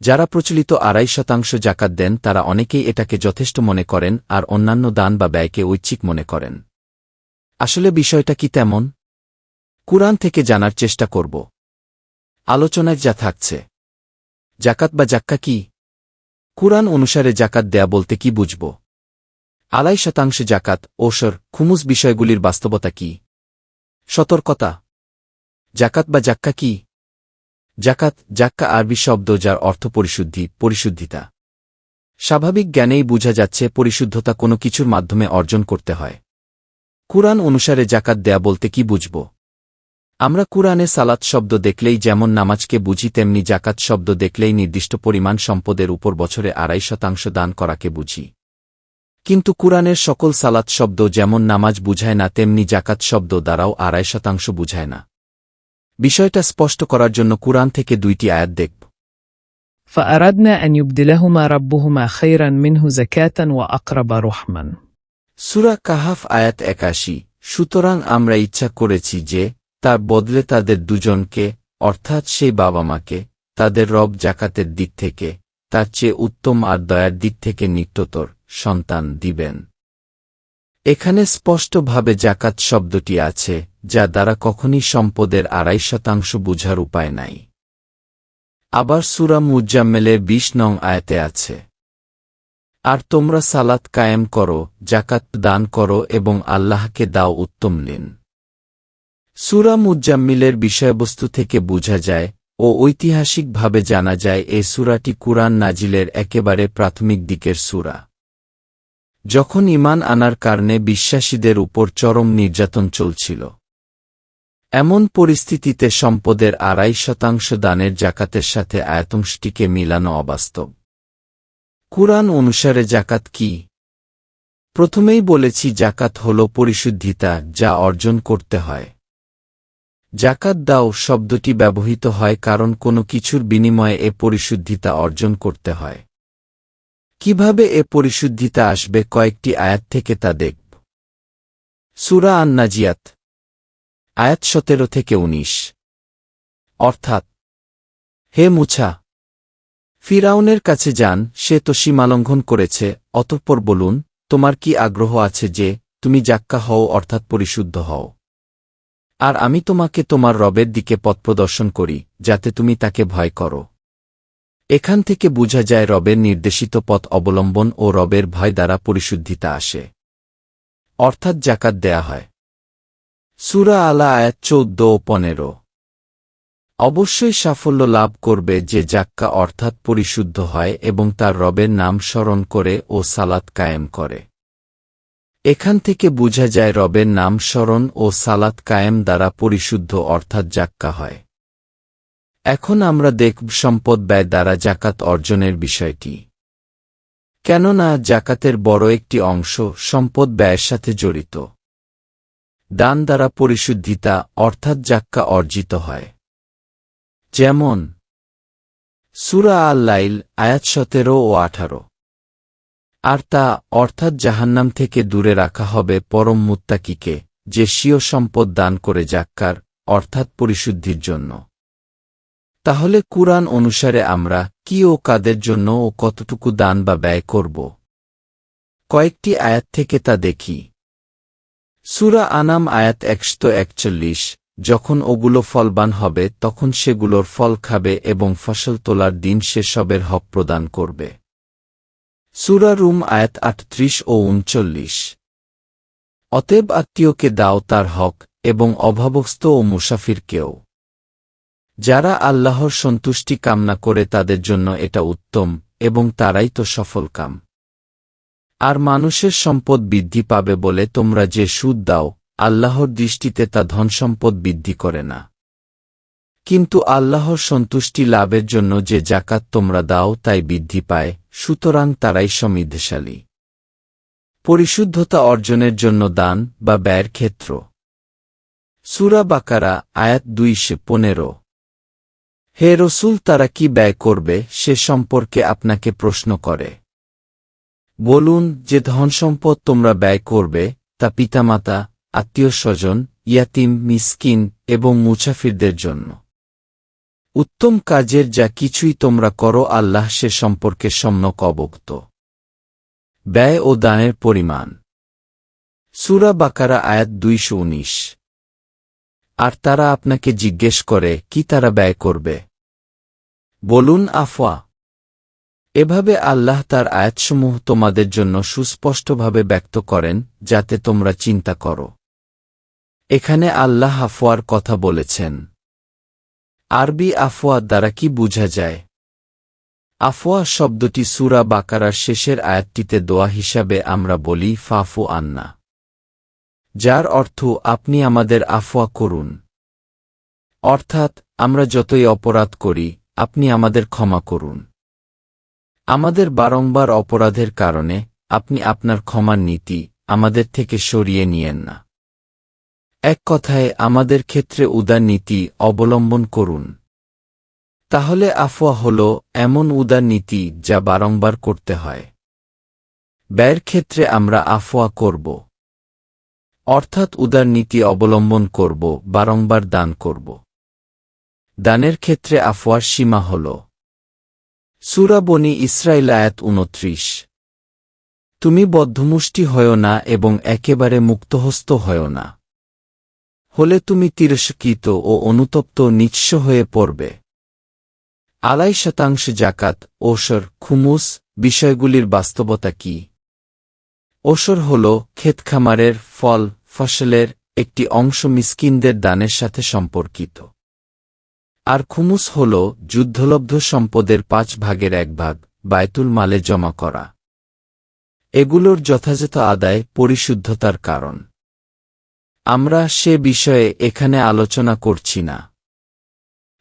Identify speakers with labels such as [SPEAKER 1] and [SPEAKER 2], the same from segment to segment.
[SPEAKER 1] যারা প্রচলিত আড়াই শতাংশ জাকাত দেন, তারা অনেকেই এটাকে যথেষ্ট মনে করেন আর অন্যান্য দান বা ব্যয়কে ঐচ্ছিক মনে করেন। আসলে বিষয়টা কি তেমন? কুরআন থেকে জানার চেষ্টা করব। আলোচনায় যা থাকছে। জাকাত বা জাক্কা কি? কুরআন অনুসারে জাকাত দেয়া বলতে কি বুঝব? আড়াই শতাংশ জাকাত, ওসর, খুমুস বিষয়গুলির বাস্তবতা কি? সতর্কতা। জাকাত বা জাক্কা কি? জাকাত, জাক্কা আরবি শব্দ যার অর্থ পরিশুদ্ধি, পরিশুদ্ধিতা। স্বাভাবিক জ্ঞানেই বোঝা যাচ্ছে পরিশুদ্ধতা কোনো কিছুর মাধ্যমে অর্জন করতে হয়। কুরআন অনুসারে জাকাত দেয়া বলতে কি বুঝব? আমরা কুরআনে সালাত শব্দ দেখলেই যেমন নামাজকে বুঝি, তেমনি জাকাত শব্দ দেখলেই নির্দিষ্ট পরিমাণ সম্পদের উপর বছরে আড়াই শতাংশ দান করাকে বুঝি। কিন্তু কুরআনের সকল সালাত শব্দ যেমন নামাজ বুঝায় না, তেমনি জাকাত শব্দ দ্বারাও আড়াই শতাংশ বুঝায় না। বিষয়টা স্পষ্ট করার জন্য কুরআন থেকে দুইটি আয়াত দেখব
[SPEAKER 2] فأردنا أن يبدلهما ربهما خيرا منه زكاة وأقرب رحما
[SPEAKER 1] সুরা কাহাফ আয়াত একাশি সুতরাং আমরা ইচ্ছা করেছি যে তার বদলে তাদের দুজনকে অর্থাৎ সেই বাবা মাকে তাদের রব জাকাতের দিক থেকে তার চেয়ে উত্তম আর দয়ার দিক থেকে নিকটতর সন্তান দিবেন এখানে স্পষ্টভাবে জাকাত শব্দটি আছে, যা দ্বারা কখনই সম্পদের আড়াই শতাংশ বুঝার উপায় নাই। আবার সুরা মুজাম্মেলের বিশ নং আয়াতে আছে। আর তোমরা সালাত কায়েম করো জাকাত দান করো এবং আল্লাহকে দাও উত্তম নিন সুরা মুজাম্মিলের বিষয়বস্তু থেকে বোঝা যায় ও ঐতিহাসিকভাবে জানা যায় এ সুরাটি কুরআন নাজিলের একেবারে প্রাথমিক দিকের সুরা। যখন ইমান আনার কারণে বিশ্বাসীদের উপর চরম নির্যাতন চলছিল। এমন পরিস্থিতিতে সম্পদের আড়াই শতাংশ দানের জাকাতের সাথে আয়তংশটিকে মিলানো অবাস্তব। কুরআন অনুসারে জাকাত কি? প্রথমেই বলেছি জাকাত হল পরিশুদ্ধিতা যা অর্জন করতে হয়। জাকাত দাও শব্দটি ব্যবহৃত হয় কারণ কোনো কিছুর বিনিময়ে এ পরিশুদ্ধিতা অর্জন করতে হয়। কীভাবে এ পরিশুদ্ধিতা আসবে কয়েকটি আয়াত থেকে তা দেখব। সুরা আন্নাজিয়াত, আয়াত সতেরো থেকে উনিশ। অর্থাৎ, হে মুছা, ফিরাউনের কাছে যান, সে তো সীমালঙ্ঘন করেছে, অতঃপর বলুন, তোমার কি আগ্রহ আছে যে তুমি জাক্কা হও অর্থাৎ পরিশুদ্ধ হও? আর আমি তোমাকে তোমার রবের দিকে পথ প্রদর্শন করি, যাতে তুমি তাকে ভয় করো। এখান থেকে বোঝা যায় রবের নির্দেশিত পথ অবলম্বন ও রবের ভয় দ্বারা পরিশুদ্ধিতা আসে। অর্থাৎ জাকাত দেয়া হয়। সুরা আলা আয়াত চৌদ্দ ও পনেরো। অবশ্যই সাফল্য লাভ করবে যে জাক্কা অর্থাৎ পরিশুদ্ধ হয় এবং তার রবের নাম স্মরণ করে ও সালাত কায়েম করে। এখান থেকে বোঝা যায় রবের নাম স্মরণ ও সালাত কায়েম দ্বারা পরিশুদ্ধ অর্থাৎ জাক্কা হয়। এখন আমরা দেখব সম্পদ ব্যয় দ্বারা জাকাত অর্জনের বিষয়টি। কেননা জাকাতের বড় একটি অংশ সম্পদ ব্যয়ের সাথে জড়িত। দান দ্বারা পরিশুদ্ধিতা অর্থাৎ জাক্কা অর্জিত হয়। যেমন, সুরা আল লাইল আয়াত সতেরো ও আঠারো। আর তা অর্থাৎ জাহান্নাম থেকে দূরে রাখা হবে পরম মুত্তাকিকে, যে স্বীয় সম্পদ দান করে জাক্কার, অর্থাৎ পরিশুদ্ধির জন্য। তাহলে কুরআন অনুসারে আমরা কি ও কাদের জন্য ও কতটুকু দান বা ব্যয় করব? কয়েকটি আয়াত থেকে তা দেখি। সুরা আনাম আয়াত একশো একচল্লিশ, যখন ওগুলো ফলবান হবে, তখন সেগুলোর ফল খাবে এবং ফসল তোলার দিন সেসবের হক প্রদান করবে। সুরা রুম আয়াত আটত্রিশ ও উনচল্লিশ। অতএব আত্মীয়কে দাও তার হক এবং অভাবস্থ ও মুসাফিরকেও। যারা আল্লাহর সন্তুষ্টি কামনা করে তাদের জন্য এটা উত্তম, এবং তারাই তো সফল কাম। আর মানুষের সম্পদ বৃদ্ধি পাবে বলে তোমরা যে সুদ দাও, আল্লাহর দৃষ্টিতে তা ধনসম্পদ বৃদ্ধি করে না। কিন্তু আল্লাহর সন্তুষ্টি লাভের জন্য যে জাকাত তোমরা দাও তাই বৃদ্ধি পায়, সুতরাং তারাই সমৃদ্ধশালী। পরিশুদ্ধতা অর্জনের জন্য দান বা ব্যয়ের ক্ষেত্র। সুরা বাকারা, আয়াত দুইশে পনেরো। হে রসুল, তারা কি ব্যয় করবে সে সম্পর্কে আপনাকে প্রশ্ন করে। বলুন, যে ধনসম্পদ তোমরা ব্যয় করবে, তা পিতামাতা, আত্মীয় স্বজন, ইয়াতিম, মিসকিন এবং মুছাফিরদের জন্য। উত্তম কাজের যা কিছুই তোমরা করো, আল্লাহ সে সম্পর্কে সম্যক অবগত। ব্যয় ও দানের পরিমাণ। সুরা বাকারা আয়াত দুইশো উনিশ। আর তারা আপনাকে জিজ্ঞেস করে, কি তারা ব্যয় করবে? বলুন, আফওয়া। এভাবে আল্লাহ তার আয়াতসমূহ তোমাদের জন্য সুস্পষ্টভাবে ব্যক্ত করেন, যাতে তোমরা চিন্তা করো। এখানে আল্লাহ আফওয়ার কথা বলেছেন। আরবি আফওয়া দ্বারা কি বোঝা যায়? আফওয়া শব্দটি সুরা বাকারার শেষের আয়াতটিতে দোয়া হিসাবে আমরা বলি, ফাফু আন্না। যার অর্থ, আপনি আমাদের আফওয়া করুন। অর্থাৎ, আমরা যতই অপরাধ করি আপনি আমাদের ক্ষমা করুন। আমাদের বারংবার অপরাধের কারণে আপনি আপনার ক্ষমার নীতি আমাদের থেকে সরিয়ে নিয়েন না। এক কথায়, আমাদের ক্ষেত্রে উদার নীতি অবলম্বন করুন। তাহলে আফওয়া হল এমন উদার নীতি যা বারংবার করতে হয়। ব্যয়ের ক্ষেত্রে আমরা আফওয়া করব। অর্থাৎ উদার নীতি অবলম্বন করব, বারংবার দান করব। দানের ক্ষেত্রে আফওয়ার সীমা হল। সুরাবনি ইসরায়েল আয়াত উনত্রিশ তুমি বদ্ধমুষ্টি হও না এবং একেবারে মুক্তহস্ত হও না। হলে তুমি তিরস্কৃত ও অনুতপ্ত নিঃস্ব হয়ে পড়বে। আড়াই শতাংশ জাকাত ওসর, খুমুস বিষয়গুলির বাস্তবতা কি? ওসর হল ক্ষেতখামারের ফল, ফসলের একটি অংশ মিসকিনদের দানের সাথে সম্পর্কিত। আর খুমুস হল যুদ্ধলব্ধ সম্পদের পাঁচ ভাগের এক ভাগ, বায়তুল মালে জমা করা। এগুলোর যথাযথ আদায় পরিশুদ্ধতার কারণ। আমরা সে বিষয়ে এখানে আলোচনা করছি না।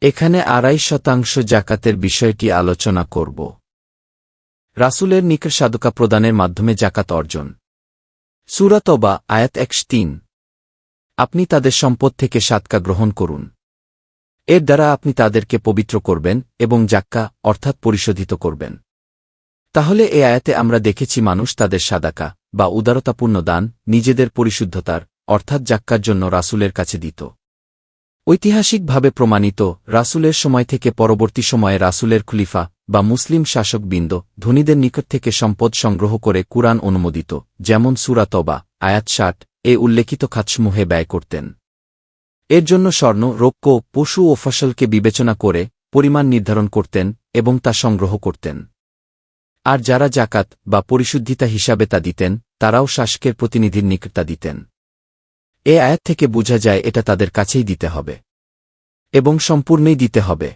[SPEAKER 1] এখানে আড়াই শতাংশ জাকাতের বিষয়টি আলোচনা করব। রাসুলের নিকট সাদকা প্রদানের মাধ্যমে জাকাত অর্জন। সুরাতবা আয়াত একশ তিন। আপনি তাদের সম্পদ থেকে সাতকা গ্রহণ করুন। এর দ্বারা আপনি তাদেরকে পবিত্র করবেন এবং জাক্কা অর্থাৎ পরিশোধিত করবেন। তাহলে এ আয়াতে আমরা দেখেছি মানুষ তাদের সাদাকা বা উদারতাপূর্ণ দান নিজেদের পরিশুদ্ধতার, অর্থাৎ জাক্কার জন্য রাসুলের কাছে দিত। ঐতিহাসিকভাবে প্রমাণিত, রাসুলের সময় থেকে পরবর্তী সময়ে রাসুলের খুলিফা বা মুসলিম শাসকবৃন্দ ধনীদের নিকট থেকে সম্পদ সংগ্রহ করে কুরআন অনুমোদিত, যেমন সুরাতবা আয়াত ষাট, এ উল্লেখিত খাতসমূহে ব্যয় করতেন। এর জন্য স্বর্ণ, রৌপ্য, পশু ও ফসলকে বিবেচনা করে পরিমাণ নির্ধারণ করতেন এবং তা সংগ্রহ করতেন। আর যারা জাকাত বা পরিশুদ্ধিতা হিসাবে তা দিতেন, তারাও শাসকের প্রতিনিধির নিকট তা দিতেন। এ আয়াত থেকে বোঝা যায় এটা তাদের কাছেই দিতে হবে। এবং সম্পূর্ণই দিতে হবে।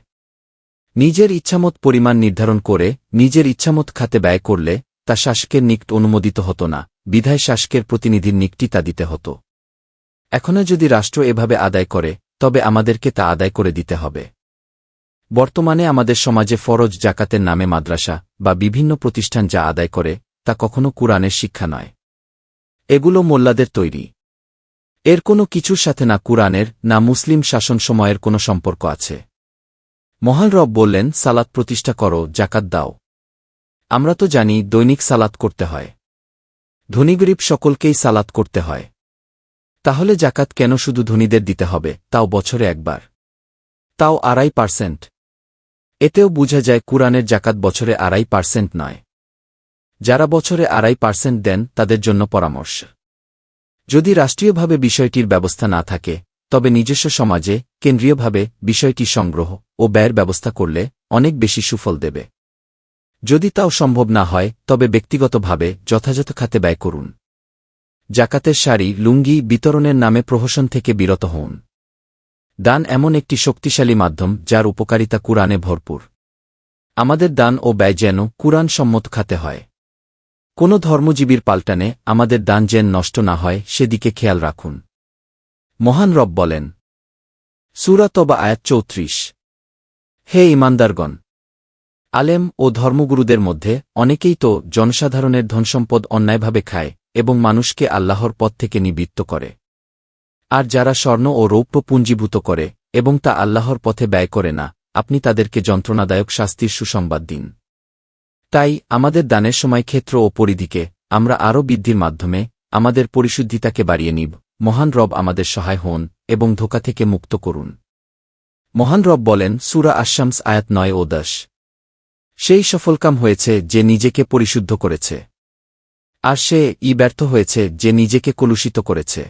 [SPEAKER 1] নিজের ইচ্ছামত পরিমাণ নির্ধারণ করে, নিজের ইচ্ছামত খাতে ব্যয় করলে তা শাসকের নিকট অনুমোদিত হতো না, বিধায় শাসকের প্রতিনিধির নিকটই তা দিতে হতো। এখনও যদি রাষ্ট্র এভাবে আদায় করে, তবে আমাদেরকে তা আদায় করে দিতে হবে। বর্তমানে আমাদের সমাজে ফরজ জাকাতের নামে মাদ্রাসা বা বিভিন্ন প্রতিষ্ঠান যা আদায় করে, তা কখনো কুরআনের শিক্ষা নয়। এগুলো মোল্লাদের তৈরি। এর কোনো কিছুর সাথে না কুরআনের, না মুসলিম শাসন সময়ের কোনো সম্পর্ক আছে। মহান রব বললেন, সালাত প্রতিষ্ঠা করো, জাকাত দাও। আমরা তো জানি, দৈনিক সালাত করতে হয়। ধনী গরিব সকলকেই সালাত করতে হয়। তাহলে জাকাত কেন শুধু ধনীদের দিতে হবে, তাও বছরে একবার? তাও আড়াই পার্সেন্ট। এতেও বোঝা যায় কুরআনের জাকাত বছরে আড়াই পার্সেন্ট নয়। যারা বছরে আড়াই পার্সেন্ট দেন, তাদের জন্য পরামর্শ। যদি রাষ্ট্রীয়ভাবে বিষয়টির ব্যবস্থা না থাকে, তবে নিজস্ব সমাজে, কেন্দ্রীয়ভাবে বিষয়টি সংগ্রহ ও ব্যয়ের ব্যবস্থা করলে অনেক বেশি সুফল দেবে। যদি তাও সম্ভব না হয়, তবে ব্যক্তিগতভাবে যথাযথ খাতে ব্যয় করুন। জাকাতের শাড়ি লুঙ্গি বিতরণের নামে প্রহসন থেকে বিরত হন দান এমন একটি শক্তিশালী মাধ্যম যার উপকারিতা কুরআনে ভরপুর। আমাদের দান ও ব্যয় যেন কুরআন সম্মত খাতে হয়। কোনো ধর্মজীবীর পাল্টানে আমাদের দান যেন নষ্ট না হয়, সেদিকে খেয়াল রাখুন। মহান রব বলেন সুরাতবা আয়াত চৌত্রিশ। হে ইমানদারগণ আলেম ও ধর্মগুরুদের মধ্যে অনেকেই তো জনসাধারণের ধনসম্পদ অন্যায়ভাবে খায় এবং মানুষকে আল্লাহর পথ থেকে নিবৃত্ত করে। আর যারা স্বর্ণ ও রৌপ্য পুঞ্জীভূত করে, এবং তা আল্লাহর পথে ব্যয় করে না, আপনি তাদেরকে যন্ত্রণাদায়ক শাস্তির সুসংবাদ দিন। তাই, আমাদের দানের সময় ক্ষেত্র ও পরিধিকে, আমরা আরও বৃদ্ধির মাধ্যমে, আমাদের পরিশুদ্ধিতাকে বাড়িয়ে নিব। মহান রব আমাদের সহায় হন, এবং ধোকা থেকে মুক্ত করুন। মহান রব বলেন, সুরা আশামস আয়াত নয় ও দশ। সেই সফলকাম হয়েছে যে নিজেকে পরিশুদ্ধ করেছে। আর সে ই ব্যর্থ হয়েছে যে নিজেকে কলুষিত করেছে।